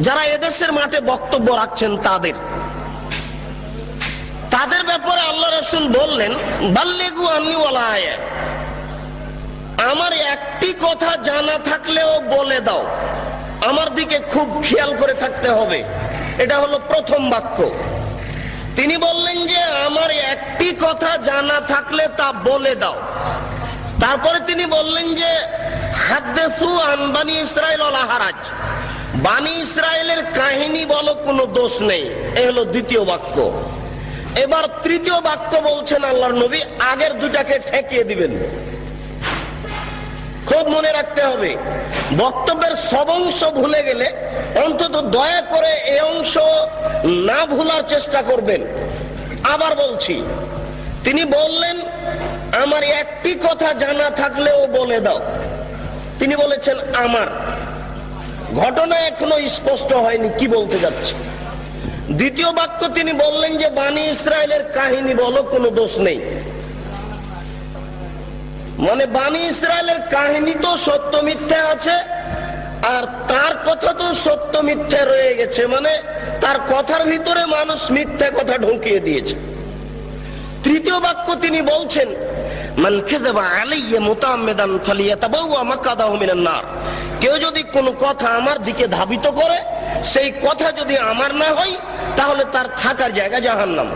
যারা এদেশের মাঠে বক্তব্য রাখছেন তাদের। তাদের ব্যাপারে আল্লাহ রসুল বললেন, বাল্লেগু আমি আমার একটি কথা জানা থাকলেও বলে দাও। আমার দিকে খুব খেয়াল করে থাকতে হবে। এটা হলো প্রথম বাক্য। তিনি বললেন যে, আমার একটি কথা জানা থাকলে তা বলে দাও। তারপরে তিনি বললেন যে, হাদ্দেসু আনবানি ইসরায়েল হারাজ। বানি ইসরায়েলের কাহিনী বলো, কোনো দোষ নেই। এ হলো দ্বিতীয় বাক্য। এবার তৃতীয় বাক্য বলছেন আল্লাহর নবী, আগের দুটাকে ঠেকিয়ে দিবেন। খুব মনে রাখতে হবে, বক্তব্যের সব অংশ ভুলে গেলে অন্তত দয়া করে এই অংশ না ভুলার চেষ্টা করবেন। আবার বলছি, তিনি বললেন, আমার একটি কথা জানা থাকলেও বলে দাও। তিনি বলেছেন, আমার। ঘটনা এখনও স্পষ্ট হয়নি, কি বলতে যাচ্ছে? দ্বিতীয় বাক্য তিনি বললেন যে বাণী ইসরায়েলের কাহিনী বলো, কোনো দোষ নেই। মানে বাণী ইসরায়েলের কাহিনী তো সত্য মিথ্যে আছে, আর তার কথা তো সত্য মিথ্যে রয়ে গেছে। মানে তার কথার ভিতরে মানুষ মিথ্যে কথা ঢুকিয়ে দিয়েছে। তৃতীয় বাক্য তিনি বলছেন, মান খেদেবা আলাইয়া মুতাম্মেদান ফালিয়াতাবাউয়া মাকাদাহু মিনান নার। কেউ যদি কোনো কথা আমার দিকে ধাবিত করে, সেই কথা যদি আমার না হয়, তাহলে তার থাকার জায়গা জাহান্নাম।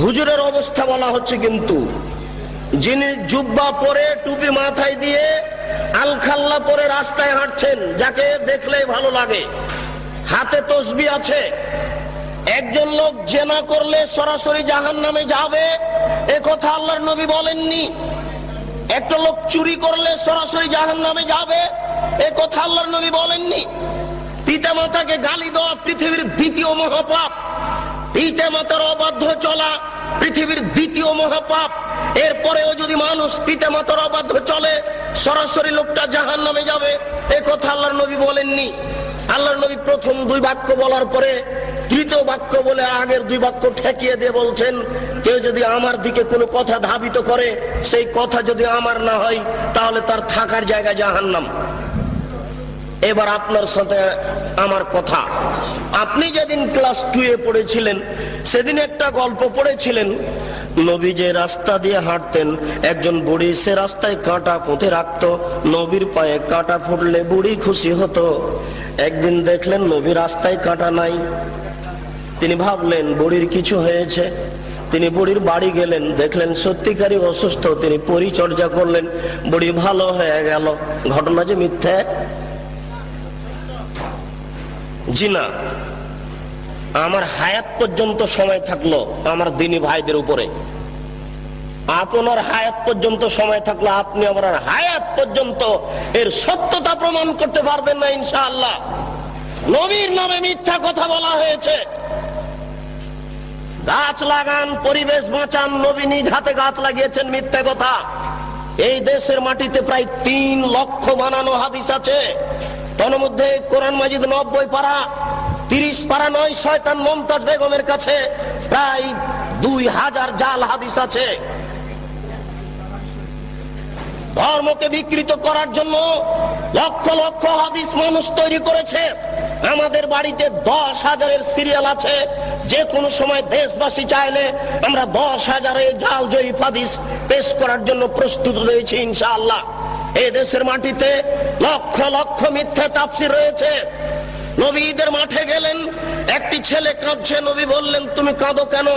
হুজুরের অবস্থা বলা হচ্ছে কিন্তু, যিনি জুব্বা পরে টুপি মাথায় দিয়ে আলখাল্লা পরে রাস্তায় হাঁটছেন, যাকে দেখলেই ভালো লাগে, হাতে তসবি আছে, একজন লোক জেনা করলে সরাসরি জাহান নামে যাবে, এ কথা আল্লাহর নবী বলেননি। একটা লোক চুরি করলে সরাসরি জাহান নামে যাবে। এ কথা আল্লাহর নবী বলেননি। পিতা মাতাকে গালি দেওয়া পৃথিবীর দ্বিতীয় মহাপাপ। পিতা মাতার অবাধ্য চলা পৃথিবীর দ্বিতীয় মহাপাপ। এরপরেও যদি মানুষ পিতা মাতার অবাধ্য চলে, সরাসরি লোকটা জাহান নামে যাবে। এ কথা আল্লাহর নবী বলেননি। আল্লাহর নবী প্রথম দুই বাক্য বলার পরে তৃতীয় বাক্য বলে আগের দুই বাক্য ঠেকিয়ে দিয়ে বলছেন, কেউ যদি আমার দিকে কোনো কথা ধাবিত করে, সেই কথা যদি আমার না হয়, তাহলে তার থাকার জায়গা জাহান্নাম। এবার আপনার সাথে আমার কথা। আপনি যেদিন ক্লাস টু এ পড়েছিলেন, সেদিন একটা গল্প পড়েছিলেন, নবী যে রাস্তা দিয়ে হাঁটতেন, একজন বুড়ি সে রাস্তায় কাঁটা পুঁতে রাখত, নবীর পায়ে কাঁটা ফুটলে বুড়ি খুশি হতো। একদিন দেখলেন নবী রাস্তায় কাঁটা নাই। তিনি ভাবলেন, বুড়ির কিছু হয়েছে। তিনি বুড়ির বাড়ি গেলেন, দেখলেন সত্যিকারই অসুস্থ। তিনি পরিচর্যা করলেন, বুড়ি ভালো হয়ে গেল। ঘটনা যে মিথ্যে? জি না। আমার হায়াত পর্যন্ত সময় থাকল আমার দিনী ভাইদের উপরে। আপনার হায়াত পর্যন্ত সময় থাকল, আপনি আমার হায়াত পর্যন্ত এর সত্যতা প্রমাণ করতে পারবেন না, ইনশাআল্লাহ। নবীর নামে মিথ্যা কথা বলা হয়েছে। গাছ লাগান, পরিবেশ বাঁচান, নবী নিজ হাতে গাছ লাগিয়েছেন মিথ্যা কথা। এই দেশের মাটিতে প্রায় তিন লক্ষ বানানো হাদিস আছে। তন্মধ্যে কোরআন মাজিদ নব্বই পারা, তিরিশ পারা নয় শয়তান মমতাজ বেগমের কাছে প্রায় দুই হাজার জাল হাদিস আছে। ধর্মকে বিকৃত করার জন্য লক্ষ লক্ষ হাদিস মানুষ তৈরি করেছে। আমাদের বাড়িতে দশ হাজারের সিরিয়াল আছে। যে কোনো সময় দেশবাসী চাইলে আমরা দশ হাজারে জাল জয়ী হাদিস পেশ করার জন্য প্রস্তুত রয়েছি ইনশাআল্লাহ। এই দেশের মাটিতে লক্ষ লক্ষ মিথ্যা তাপসির রয়েছে। নবীদের মাঠে গেলেন একটি ছেলে কাঁদছে, নবী বললেন, তুমি কাঁদো কেন?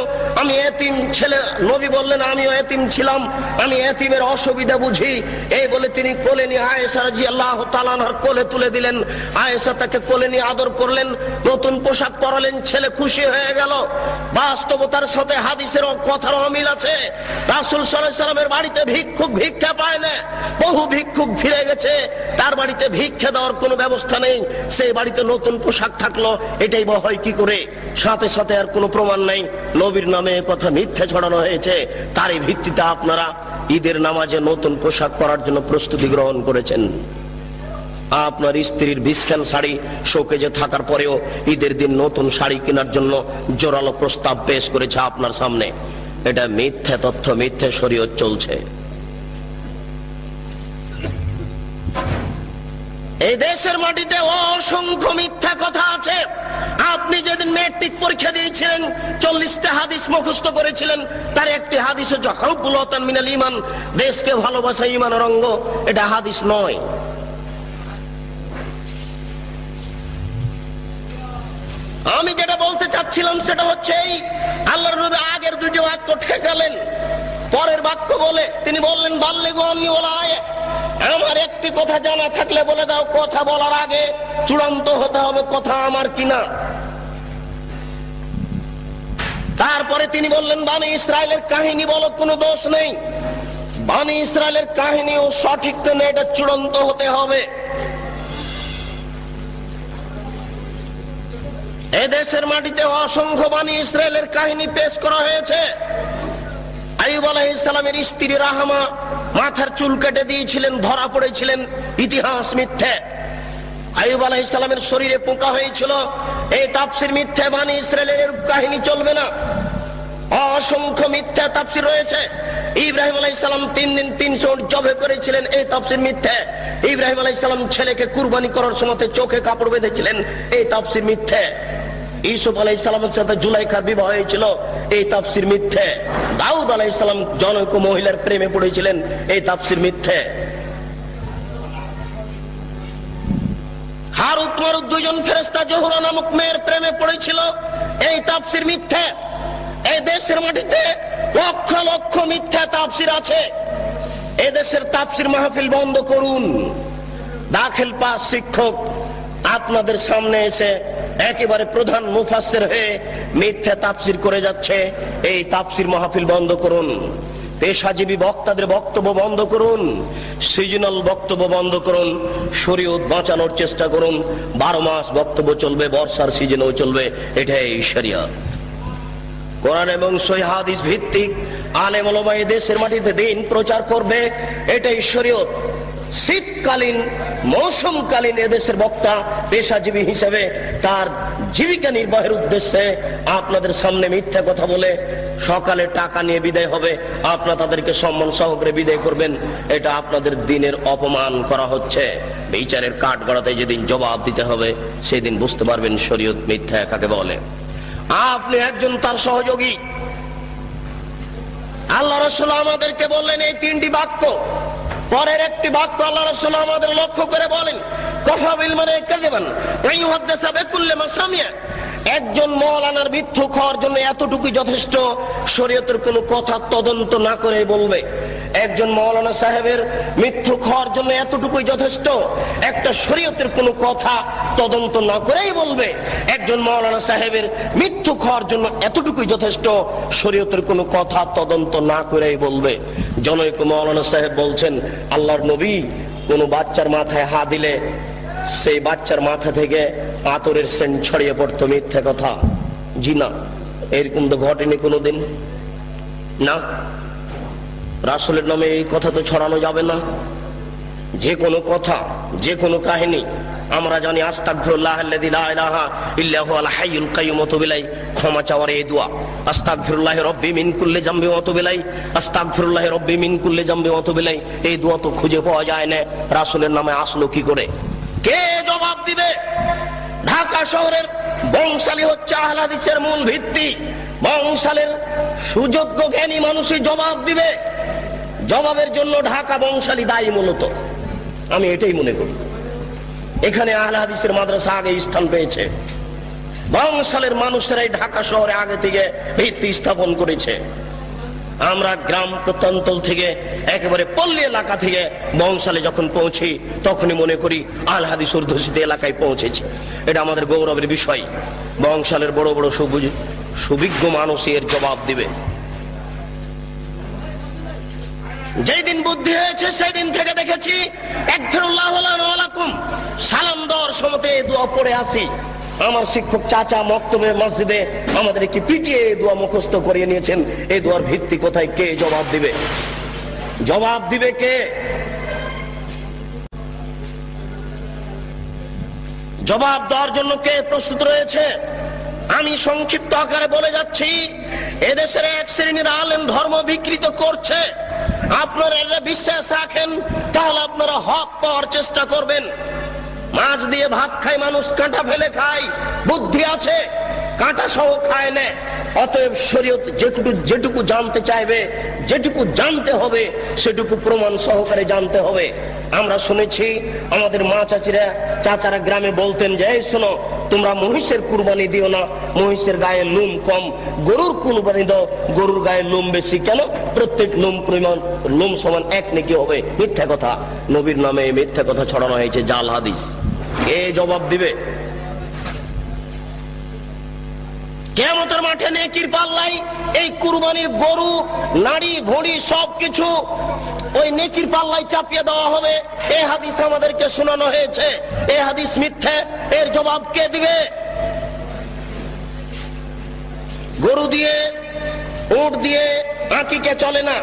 আমি এতিম ছেলে। নবী বললেন, আমিও এতিম ছিলাম। আমি এতিমের অসুবিধা বুঝি। এই বলে তিনি কোলে নিয়ে আয়েশা রাজি আল্লাহ তালানহার কোলে তুলে দিলেন। আয়েশা তাকে কোলে নিয়ে আদর করলেন। নতুন পোশাক পরালেন, ছেলে খুশি হয়ে গেল। বাস্তবতার সাথে হাদিসের কথার অমিল আছে। রাসুল সাল্লামের বাড়িতে ভিক্ষুক ভিক্ষা পায় না। বহু ভিক্ষুক ফিরে গেছে। তার বাড়িতে ভিক্ষা দেওয়ার কোনো ব্যবস্থা নেই। সেই বাড়িতে নতুন পোশাক থাকল। এটাই বা হয় কি করে? সাথে সাথে আর কোনো প্রমাণ নাই। নবীর নামে কথা মিথ্যা ছড়ানো হয়েছে। তারই ভিত্তিতে আপনারা ঈদের নামাজে নতুন পোশাক পরার জন্য প্রস্তুতি গ্রহণ করেছেন। আপনার স্ত্রীর বিস্কান শাড়ি শোকেজে থাকার পরেও ঈদের দিন নতুন শাড়ি কেনার জন্য জোরালো প্রস্তাব পেশ করেছে আপনার সামনে। এটা মিথ্যা তথ্য, মিথ্যা শরীয়ত চলছে। এই দেশের মাটিতে অসংখ্য মিথ্যা কথা আছে। আপনি যেদিন মেট্রিক পরীক্ষা দিয়েছিলেন, চল্লিশটা হাদিস মুখস্থ করেছিলেন, তার একটি হাদিস হচ্ছে হকুলতান মিনাল ইমান দেশকে ভালোবাসা ইমানের অঙ্গ। এটা হাদিস নয়। আমি যেটা বলতে চাচ্ছিলাম, সেটা হচ্ছে আল্লাহর নবী আগের দুটি বাক্য ঠেকালেন। পরের বাক্য বলে, তিনি বললেন, বাল্যে গনি ওলায়। আমার একটি কথা জানা থাকলে বলে দাও, কথা বলার আগে চূড়ান্ত হতে হবে কথা আমার কিনা। তারপরে তিনি বললেন, বানি ইসরায়েলের কাহিনী বলো, কোনো দোষ নেই। বানি ইসরায়েলের কাহিনী ও সঠিক তো নেই, এটা চূড়ান্ত হতে হবে। এদেশের মাটিতে অসংখ্য বাণী ইসরায়েলের কাহিনী পেশ করা হয়েছে। আইব আলাহ স্ত্রী রাহামা মাথার চুল কেটে দিয়েছিলেন, ধরা পড়েছিলেন। ইতিহাস মিথ্যে। আইব আলাহ শরীরে পোকা হয়েছিল। এই তাপসির মিথ্যে, বাণী ইসরায়েলের কাহিনী চলবে না। অসংখ্য মিথ্যা তাপসির রয়েছে। ইব্রাহিম আলাই তিন দিন তিনশো জবে করেছিলেন, এই তাপসির মিথ্যে। ইব্রাহিম আলাই ছেলেকে কুরবানি করার সময় চোখে কাপড় বেঁধেছিলেন, এই তাপসির মিথ্যে। ইসুফ আলাই সালামের সাথে জুলাইখার বিবাহ হয়েছিল। এই তাপসির মিথ্যে। দাউদ আলাই সালাম জনক মহিলার প্রেমে পড়েছিলেন। এই তাপসির মিথ্যে। হারুত মারুত দুজন ফেরেস্তা জহুরা নামক মেয়ের প্রেমে পড়েছিল। এই তাপসির মিথ্যে। এই দেশের মাটিতে লক্ষ লক্ষ মিথ্যা তাপসির আছে। এ দেশের তাপসির মাহফিল বন্ধ করুন। দাখিল পাস শিক্ষক আপনাদের সামনে এসে একেবারে প্রধান মুফাসের হয়ে মিথ্যা তাপসির করে যাচ্ছে। এই তাপসির মাহফিল বন্ধ করুন। পেশাজীবী বক্তাদের বক্তব্য বন্ধ করুন। সিজনাল বক্তব্য বন্ধ করুন। শরীয়ত বাঁচানোর চেষ্টা করুন। বারো মাস বক্তব্য চলবে, বর্ষার সিজনেও চলবে। এটাই শরিয়া। কোরআন এবং সহিহাদিস ভিত্তিক আলেম দেশের মাটিতে দিন প্রচার করবে। এটাই শরীয়ত। শীতকালীন, মৌসুমকালীন এদেশের বক্তা, পেশাজীবী হিসেবে তার জীবিকা নির্বাহের উদ্দেশ্যে আপনাদের সামনে মিথ্যা কথা বলে সকালে টাকা নিয়ে বিদায় হবে। আপনারা তাদেরকে সম্মান সহকারে বিদায় করবেন। এটা আপনাদের দিনের অপমান করা হচ্ছে। বিচারের কাঠ গড়াতে যেদিন জবাব দিতে হবে, সেদিন বুঝতে পারবেন শরীয়ত মিথ্যা কাকে বলে। আপনি একজন তার সহযোগী। আল্লাহ রসুল আমাদেরকে বললেন এই তিনটি বাক্য পরের একটি বাক্য আল্লাহ রসুল আমাদের লক্ষ্য করে বলেন কফাবিল মানে কাজেবান এই হদ্দেশা বেকুল্লে মাসামিয়া একজন মৌলানার মৃত্যু খাওয়ার জন্য এতটুকু যথেষ্ট, শরীয়তের কোনো কথা তদন্ত না করে বলবে। একজন মৌলানা সাহেবের মৃত্যু খাওয়ার জন্য এতটুকুই যথেষ্ট। একটা শরীয়তের কোনো কথা তদন্ত না করেই বলবে, একজন মৌলানা সাহেবের মৃত্যু খাওয়ার জন্য এতটুকুই যথেষ্ট, শরীয়তের কোনো কথা তদন্ত না করেই বলবে। জনৈক মৌলানা সাহেব বলছেন, আল্লাহর নবী কোনো বাচ্চার মাথায় হা দিলে সেই বাচ্চার মাথা থেকে আতরের সেন্ট ছড়িয়ে পড়তো মিথ্যে কথা। জি না, এরকম তো ঘটেনি কোনোদিন। না রাসুলের নামে এই কথা তো ছড়ানো যাবে না। যে কোনো কথা, যে কোনো কাহিনী, আমরা জানি তুবু ক্ষমা চাওয়ার এই তুবু ইলাইহি। এই তো খুঁজে পাওয়া যায় না, রাসূলের নামে আসলো কি করে? কে জবাব দিবে? ঢাকা শহরের বংশালী হচ্ছে আহলাদিসের মূল ভিত্তি। বংশালের সুযোগ্য জ্ঞানী মানুষই জবাব দিবে। জবাবের জন্য ঢাকা বংশালী দায়ী মূলত। আমি এটাই মনে করি। এখানে আহলে হাদিসের মাদ্রাসা আগে স্থান পেয়েছে। বংশালের মানুষেরাই ঢাকা শহরে আগে থেকে ভিত্তি স্থাপন করেছে। আমরা গ্রাম প্রত্যন্তল থেকে, একেবারে পল্লী এলাকা থেকে বংশালে যখন পৌঁছি, তখনই মনে করি আল হাদিস এলাকায় পৌঁছেছি। এটা আমাদের গৌরবের বিষয়। বংশালের বড় বড় সবুজ, সুবিজ্ঞ মানুষ এর জবাব দিবে। যেই দিন বুদ্ধি হয়েছে সেই দিন থেকে দেখেছি সালাম দেওয়ার সময়তে এই দোয়া পড়ে আসি। আমার শিক্ষক চাচা মক্তবে মসজিদে আমাদের কি পিটিয়ে দোয়া মুখস্থ করিয়ে নিয়েছেন। এই দোয়ার ভিত্তি কোথায়, কে জবাব দিবে? জবাব দিবে কে? জবাব দেওয়ার জন্য কে প্রস্তুত রয়েছে? আমি সংক্ষিপ্ত আকারে বলে যাচ্ছি, এদেশের এক শ্রেণির আলেম ধর্ম বিকৃত করছে। আপনারা এটা বিশ্বাস রাখেন, তাহলে আপনারা হক পাওয়ার চেষ্টা করবেন। মাছ দিয়ে ভাত খায় মানুষ, কাঁটা ফেলে খায়, বুদ্ধি আছে, কাঁটা সহ খায় না। অতএব শরীয়ত যেটুকু যেটুকু জানতে চাইবে, যেটুকু জানতে হবে, সেটুকু প্রমাণ সহকারে জানতে হবে। আমরা শুনেছি, আমাদের মা চাচিরা, চাচারা গ্রামে বলতেন যে শোনো তোমরা মহিষের কুরবানি দিও না। মহিষের গায়ে লোম কম। গরুর কুরবানি দাও। গরুর গায়ে লোম বেশি কেন? প্রত্যেক লোম পরিমাণ লোম সমান এক নাকি হবে। মিথ্যা কথা। নবীর নামে মিথ্যা কথা ছড়ানো হয়েছে। জাল হাদিস। এ জবাব দিবে। কেমতের মাঠে নেকির পাল্লাই এই কুরবানির গরু নারী ভড়ি সবকিছু ওই নেকির পাল্লাই চাপিয়ে দেওয়া হবে। এই হাদিস আমাদেরকে শোনানো হয়েছে। এই হাদিস মিথ্যে। এর জবাব কে দিবে? গরু দিয়ে, উট দিয়ে আঁকিকে চলে না।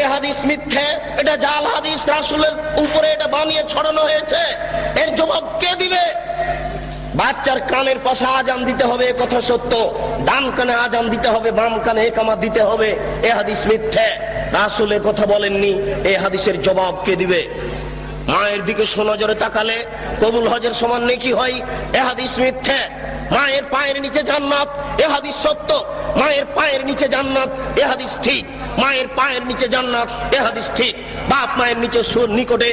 এ হাদিস মিথ্যে। এটা জাল হাদিস। রাসুলের উপরে এটা বানিয়ে ছড়ানো হয়েছে। এর জবাব কে দিবে? বাচ্চার কানের পাশে আজান দিতে হবে কথা সত্য। ডান কানে আজান দিতে হবে, বাম কানে একামা দিতে হবে, এ হাদিস মিথ্যে। রাসুল এ কথা বলেননি, এ হাদিসের জবাব কে দিবে? মায়ের দিকে সোনজরে তাকালে কবুল হজের সমান নেকি হয়, এ হাদিস মিথ্যে। মায়ের পায়ের নিচে জান্নাত, এ হাদিস সত্য। মায়ের পায়ের নিচে জান্নাত, এ হাদিস ঠিক। মায়ের পায়ের নিচে জান্নাত, এ হাদিস ঠিক। বাপ মায়ের নিচে নিকটে,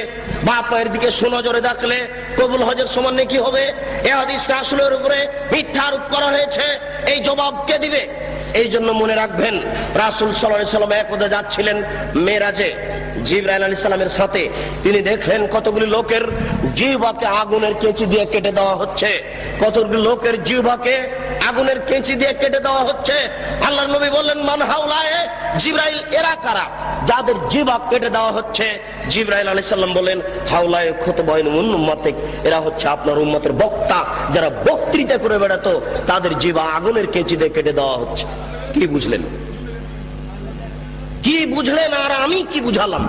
বাপ মায়ের দিকে সুনজরে দেখলে কবুল হজের সমান কি হবে? এ হাদিস রাসুলের উপরে মিথ্যা আরোপ করা হয়েছে। এই জবাব কে দিবে? এই জন্য মনে রাখবেন, রাসুল সাল্লাহ সাল্লাম একদা যাচ্ছিলেন মেয়েরাজে। জিব্রাইল আলী সাল্লামের সাথে। তিনি দেখলেন কতগুলি লোকের জিহ্বাকে আগুনের কেঁচি দিয়ে কেটে দেওয়া হচ্ছে। কতগুলি লোকের জিহ্বাকে আগুনের কেঁচি দিয়ে কেটে দেওয়া হচ্ছে। আল্লাহ নবী বললেন, মান হাউলায় জিব্রাইল, এরা কারা? যাদের জিবা কেটে দেওয়া হচ্ছে। জিব্রাইল আলী সাল্লাম বলেন হাউলায় ক্ষত বয়ন উন্মাতিক এরা হচ্ছে আপনার উম্মতের বক্তা। যারা বক্তৃতা করে বেড়াতো, তাদের জিবা আগুনের কেঁচি দিয়ে কেটে দেওয়া হচ্ছে। কি বুঝলেন? কি বুঝলেন আর আমি কি বুঝালাম?